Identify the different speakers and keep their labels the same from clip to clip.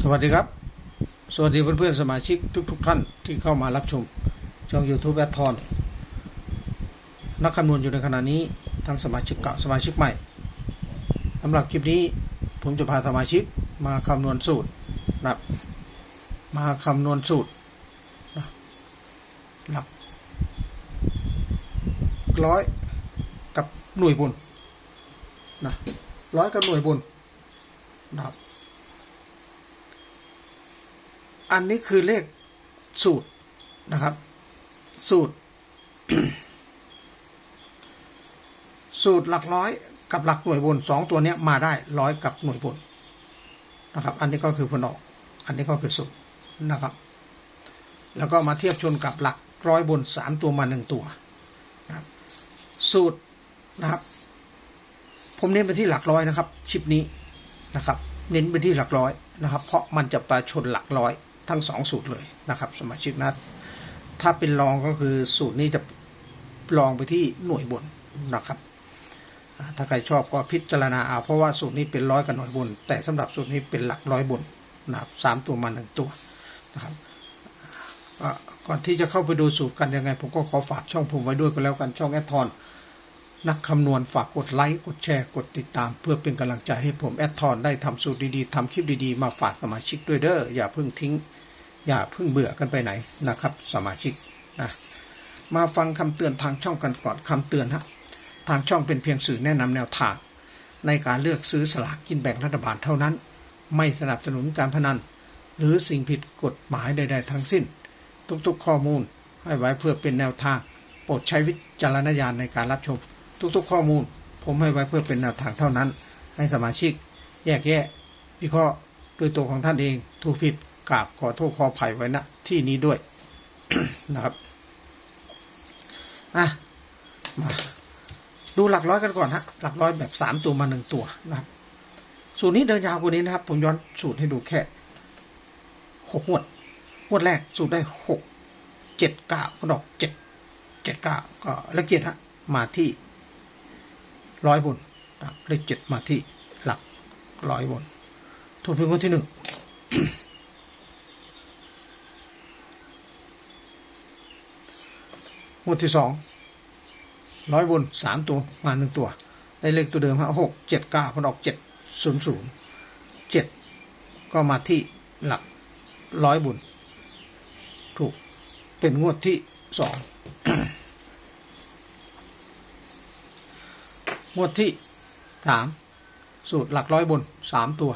Speaker 1: สวัสดีครับ สวัสดีเพื่อนๆสมาชิกทุกๆท่านที่เข้ามารับชมช่อง YouTube แอดทอนนักคำนวณอยู่ในขณะนี้ทั้งสมาชิกเก่าสมาชิกใหม่สำหรับคลิปนี้ผมจะพาสมาชิกมาคำนวณสูตรนะครับมาคำนวณสูตรนะหลักร้อยกับหน่วยบุญนะร้อยกับหน่วยบุญนะครับ อันนี้คือเลขสูตรนะครับ สูตร สูตรหลักร้อยกับหลักหน่วยบนสองตัวเนี้ยมาได้ร้อยกับหน่วยบนนะครับ อันนี้ก็คือผลออก อันนี้ก็คือสูตรนะครับ แล้วก็มาเทียบชนกับหลักร้อยบนสามตัวมาหนึ่งตัวนะครับสูตรนะครับ ผมเน้นไปที่หลักร้อยนะครับ ชิปนี้นะครับ เน้นไปที่หลักร้อยนะครับ เพราะมันจะไปชนหลักร้อย ทั้งสองสูตรเลยนะครับ สมาชิกนะถ้าเป็นรองก็คือสูตรนี้จะรองไปที่หน่วยบนนะครับ ถ้าใครชอบก็พิจารณาเอาเพราะว่าสูตรนี้เป็นร้อยกับหน่วยบน แต่สำหรับสูตรนี้เป็นหลักร้อยบนนะครับสามตัวมาหนึ่งตัวนะครับก่อนที่จะเข้าไปดูสูตรกันยังไง ผมก็ขอฝากช่องผมไว้ด้วยก็แล้วกันช่องแอดทอน นักคำนวณฝากกดไลค์กดแชร์กดติดตาม เพื่อเป็นกำลังใจให้ผมแอดทอนได้ทำสูตรดีๆทำคลิปดีๆ มาฝากสมาชิกด้วยเด้ออย่าเพิ่งทิ้ง อย่าเพิ่งเบื่อกันไปไหนนะครับ สมาชิกนะมาฟังคำเตือนทางช่องกันก่อนคำเตือนฮะทางช่องเป็นเพียงสื่อแนะนำแนวทาง ในการเลือกซื้อสลากกินแบ่งรัฐบาลเท่านั้น ไม่สนับสนุนการพนัน หรือสิ่งผิดกฎหมายใด ๆ ทั้งสิ้น ทุกๆ ข้อมูลให้ไว้เพื่อเป็นแนวทาง โปรดใช้วิจารณญาณในการรับชม ทุกๆ ข้อมูล ผมให้ไว้เพื่อเป็นแนวทางเท่านั้น ให้สมาชิก แยกแยะวิเคราะห์ด้วยตัวของท่านเองถูกผิดกราบขอโทษขออภัยไว้ณที่นี้ด้วยนะครับอะมาดูหลักร้อยกันก่อนฮะหลักร้อยแบบสามตัวมาหนึ่งตัวนะครับ สูตรนี้เดินยาวกว่านี้นะครับ ผมย้อนสูตรให้ดูแค่หกงวดงวดแรกสูตรได้หกเจ็ดเก้าก็ดอกเจ็ดเจ็ดเก้าก็ละเกียดฮะมาที่ ร้อยบนเลขเจ็ดมาที่หลักร้อยบนถูกเพียงคนที่หนึ่งงวดที่สองร้อยบนสามตัวมาหนึ่งตัว ได้เลขตัวเดิมฮะหกเจ็ดเก้าพอดอกเจ็ดศูนย์ศูนย์เจ็ดก็มาที่หลักร้อยบุญถูกเป็นงวดที่สอง งวดที่สามสูตรหลักร้อยบนสามตัว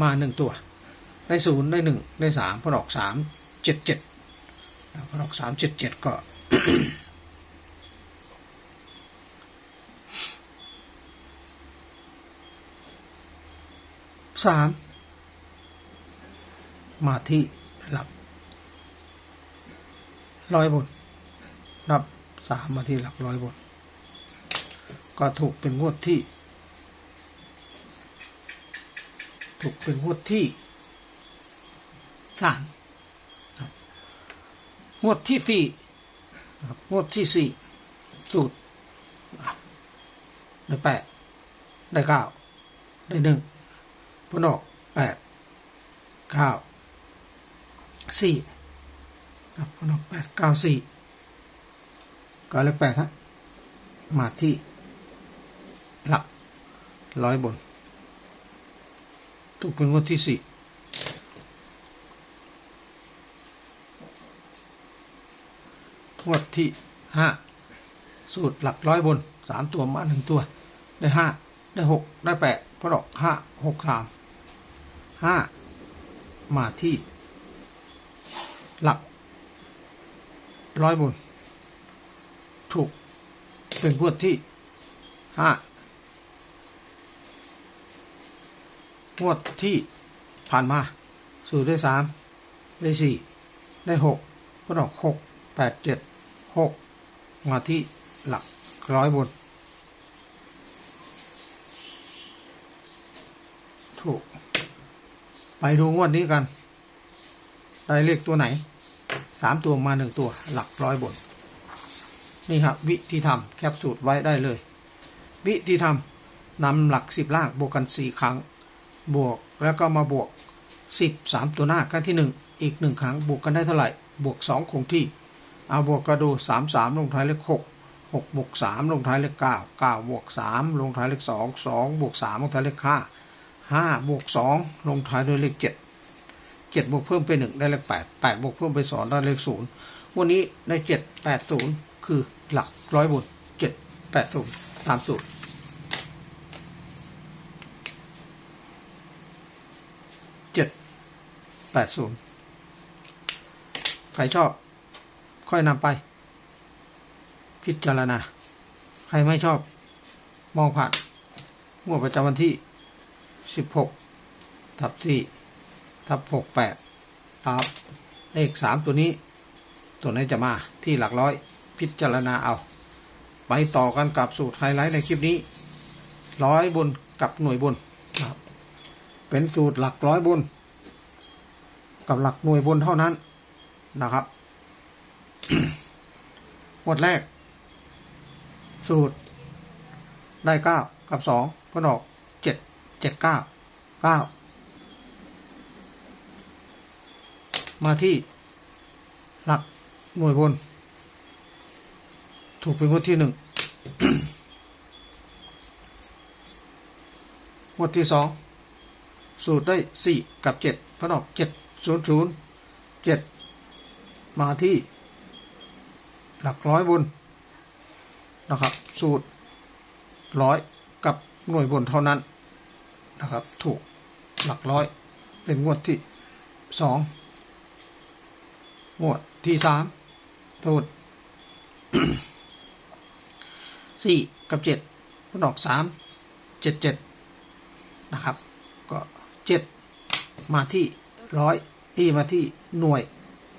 Speaker 1: มาหนึ่งตัว ได้ศูนย์ได้หนึ่งได้สามพอดอกสามเจ็ดเจ็ดพอดอกสามเจ็ดเจ็ดก็สามมาที่หลักร้อยบนนับสามมาที่หลักร้อยบน ก็ถูกเป็นงวดที่ ถูกเป็นงวดที่สามครับงวดที่สี่ครับงวดที่สี่สูตรได้แปดได้เก้าได้หนึ่งพนออกแปดเก้าสี่ครับพนออกแปดเก้าสี่ก็เลขแปดฮะมาที่ หลักร้อยบน ถูกเป็นงวดที่สี่งวดที่ห้าสูตรหลักร้อยบนสามตัวมาหนึ่งตัว ได้ห้าได้หกได้แปดพอดอกห้าหกสามห้ามาที่ หลักร้อยบน ถูกเป็นงวดที่ห้า งวดที่ผ่านมาสู่ได้สามได้สี่ได้หกก็ดอกหกแปดเจ็ดหกมาที่หลักร้อยบน ถูก ไปดูงวดนี้กัน ได้เลขตัวไหนสามตัวมาหนึ่งตัวหลักร้อยบน นี่ครับวิธีทำแคปสูตรไว้ได้เลย วิธีทำนำหลักสิบล่างบวกกันสี่ครั้ง บวกแล้วก็มาบวกสิบสามตัวหน้าครั้งที่หนึ่งอีกหนึ่งครั้งบวกกันได้เท่าไหร่ บวกสองคงที่ เอาบวกก็ดูสามสามลงท้ายเลขหกหกบวกสามลงท้ายเลขเก้าเก้าบวกสามลงท้ายเลขสองสองบวกสามลงท้ายเลขห้าห้าบวกสองลงท้ายด้วยเลขเจ็ดเจ็ดบวกเพิ่มไปหนึ่งได้เลขแปดแปดบวกเพิ่มไปสองได้เลขศูนย์วันนี้ได้เจ็ดแปดศูนย์คือหลักร้อยบนเจ็ดแปดศูนย์ตามสูตร เจ็ด แปดศูนย์ใครชอบ ค่อยนำไป พิจารณา ใครไม่ชอบ มองผ่านงวดประจำวันที่สิบหกทับสี่ทับหกแปดครับเลขสามตัวนี้ ตัวไหนจะมาที่หลักร้อย พิจารณาเอา ไปต่อกันกับสูตรไฮไลท์ในคลิปนี้ ร้อยบนกับหน่วยบนครับเป็นสูตรหลักร้อยบน กับหลักหน่วยบนเท่านั้นนะครับหมวดแรก สูตร ได้เก้ากับสองก็ดอกเจ็ดเจ็ดเก้าเก้ามาที่ หลักหน่วยบน ถูกเป็นงวดที่หนึ่งงวดที่สองสูตรได้สี่กับเจ็ดพนออกเจ็ด ศูนย์ศูนย์เจ็ดมาที่ หลักร้อยบนนะครับ สูตรร้อยกับหน่วยบนเท่านั้นนะครับ ถูกหลักร้อยเป็นงวดที่สองงวดที่สามสูตรสี่กับเจ็ดพนออกสามเจ็ดเจ็ดนะครับ ก็เจ็ดมาที่ ร้อยอีมาที่หน่วย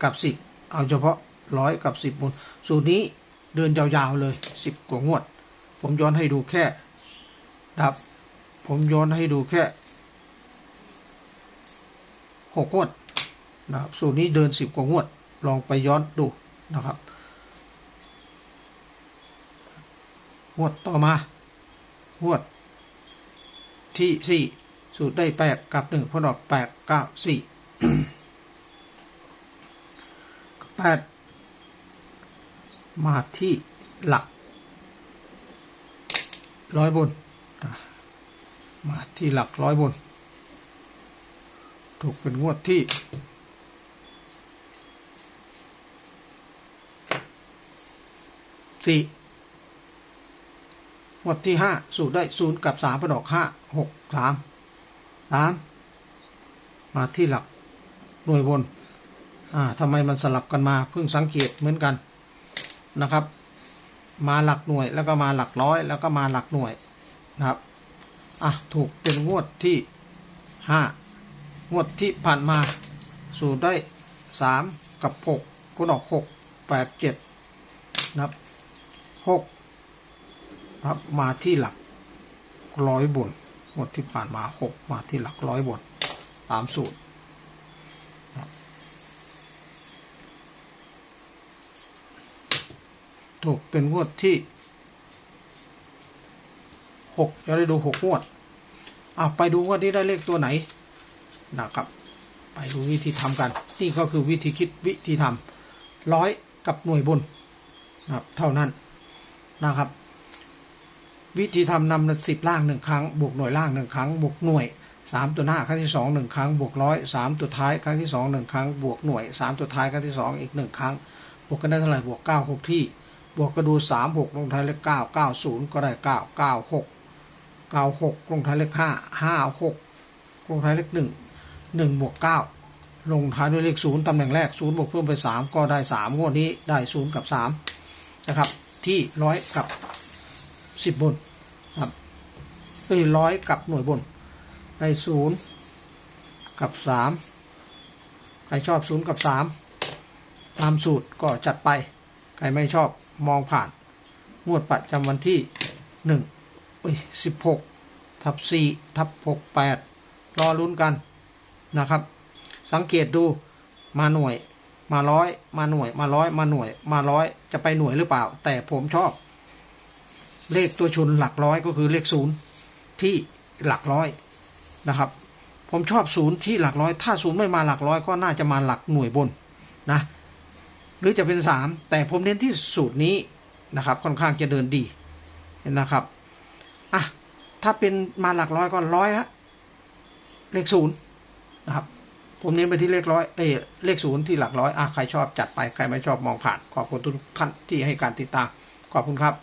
Speaker 1: กับสิบเอาเฉพาะร้อยกับสิบบนสูตรนี้เดินยาวๆเลยสิบกว่างวด ผมย้อนให้ดูแค่นะครับ ผมย้อนให้ดูแค่หกงวดนะครับสูตรนี้เดินสิบกว่างวด ลองไปย้อนดูนะครับงวดต่อมางวดที่สี่สูตรได้แปดกับหนึ่งพอดอกแปดเก้าสี่ แปดมาที่หลัก ร้อยบน มาที่หลักร้อยบน ถูกเป็นงวดที่สี่งวดที่ห้าสูตรได้ศูนย์กับสามพอดอกห้าหกสามสามมาที่หลัก หน่วยบน อ่าทำไมมันสลับกันมาเพิ่งสังเกตเหมือนกันนะครับ มาหลักหน่วยแล้วก็มาหลักร้อย แล้วก็มาหลักหน่วยนะครับอะถูกเป็นงวดที่ห้างวดที่ผ่านมาสูตรได้สามกับหกก็ดอกหกแปดเจ็ดนะครับหกครับมาที่หลักร้อยบนงวดที่ผ่านมาหกมาที่หลักร้อยบนตามสูตร กเป็นงวดที่หกจะได้ดูหกงวดอะไปดูงวดที่ได้เลขตัวไหนนะครับ ไปดูวิธีทำกัน นี่ก็คือวิธีคิดวิธีทำร้อยกับหน่วยบนนะครับเท่านั้นนะครับ วิธีทำนำสิบล่างหนึ่งครั้ง บวกหน่วยล่างหนึ่งครั้ง บวกหน่วยสามตัวหน้าครั้งที่สองหนึ่งครั้ง บวกร้อยสามตัวท้ายครั้งที่สองหนึ่งครั้ง บวกหน่วยสามตัวท้ายครั้งที่สองอีกหนึ่งครั้ง บวกกันได้เท่าไหร่บวกเก้าหกที่ บวกก็ดูสามหกลงท้ายเลขเก้าเก้าศูนย์ก็ได้เก้าเก้าหกเก้าหกลงท้ายเลขห้าห้าหกลงท้ายเลขหนึ่งหนึ่งบวกเก้าลงท้ายด้วยเลขศูนย์ตำแหน่งแรกศูนย์บวกเพิ่มไปสามก็ได้สามงวดนี้ได้ศูนย์กับสามนะครับ ที่ร้อยกับสิบบนครับเอ้ยร้อยกับหน่วยบน ได้ศูนย์กับสามใครชอบศูนย์กับสามตามสูตรก็จัดไป ใครไม่ชอบมองผ่าน งวดประจำวันที่หนึ่งสิบหกทับสี่ทับหกแปดรอลุ้นกันนะครับ สังเกตดูมาหน่วย มาร้อย มาหน่วย มาร้อย มาหน่วย มาร้อยจะไปหน่วยหรือเปล่า แต่ผมชอบ เลขตัวชุนหลักร้อยก็คือเลขศูนย์ที่หลักร้อยนะครับ ผมชอบศูนย์ที่หลักร้อย ถ้าศูนย์ไม่มาหลักร้อยก็น่าจะมาหลักหน่วยบนนะ หรือจะเป็นสามแต่ผมเน้นที่สูตรนี้นะครับ ค่อนข้างจะเดินดีนะครับอะถ้าเป็นมาหลักร้อยก็ร้อยฮะเลขศูนย์นะครับ ผมเน้นไปที่เลขร้อยเอเลขศูนย์ที่หลักร้อยอะใครชอบจัดไปใครไม่ชอบมองผ่าน ขอบคุณทุกท่านที่ให้การติดตามขอบคุณครับ